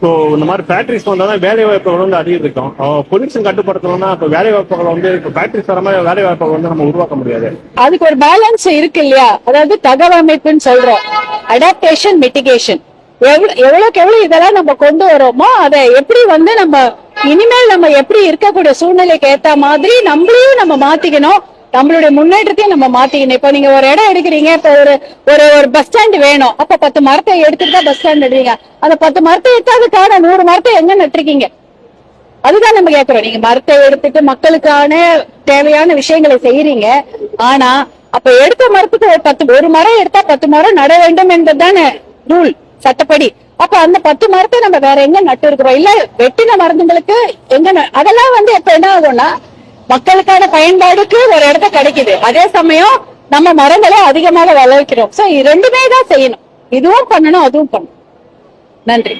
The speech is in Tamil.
ஸோ இந்த மாதிரி ஃபேக்டரிஸ் வந்தால் தான் வேலை வாய்ப்புகள் வந்து அதிகரிக்கும். பொல்யூஷன் கட்டுப்படுத்தணும்னா இப்போ வேலை வாய்ப்புகள் வந்து இப்போ ஃபேக்டரிஸ் வர மாதிரி வேலை வாய்ப்புகள் வந்து நம்ம உருவாக்க முடியாது. அதுக்கு ஒரு பேலன்ஸ் இருக்கு இல்லையா? அதாவது தகவமைப்புன்னு சொல்றோம். அடாப்டேஷன் மிட்டிகேஷன் எவ்வளவுக்கு எவ்வளவு இதெல்லாம் நம்ம கொண்டு வரோமோ அதை எப்படி வந்து நம்ம இனிமேல் நம்ம எப்படி இருக்கக்கூடிய சூழ்நிலைக்கு ஏத்த மாதிரி நம்மளையும் நம்ம மாத்திக்கணும். நம்மளுடைய முன்னேற்றத்தையும் நம்ம மாத்திக்கணும். இப்போ நீங்க ஒரு இடம் எடுக்கிறீங்க இப்போ ஒரு ஒரு ஒரு பஸ் ஸ்டாண்ட் வேணும். அப்ப பத்து மரத்தை எடுத்துட்டு தான் பஸ் ஸ்டாண்ட் எடுறீங்க அந்த பத்து மரத்தை எடுத்தாததுக்கான நூறு மரத்தை எங்க நட்டுருக்கீங்க? அதுதான் நம்ம கேட்கிறோம் நீங்க மரத்தை எடுத்துட்டு மக்களுக்கான தேவையான விஷயங்களை செய்யறீங்க ஆனா அப்ப எடுத்த மரத்துக்கு ஒரு பத்து ஒரு மரம் எடுத்தா பத்து மரம் நட வேண்டும் என்பதுதானே ரூல் சட்டப்படி. அப்ப அந்த பத்து மரத்தை நம்ம வேற எங்க நட்டு இருக்கிறோம் இல்ல வெட்டின மருந்துங்களுக்கு எங்க அதெல்லாம் வந்து இப்ப என்ன ஆகும்னா மக்களுக்கான பயன்பாடுக்கு ஒரு இடத்த கிடைக்குது. அதே சமயம் நம்ம மரங்களை அதிகமாக வளர்க்கிறோம். சோ ரெண்டுமே தான் செய்யணும். இதுவும் பண்ணணும் அதுவும் பண்ணணும். நன்றி.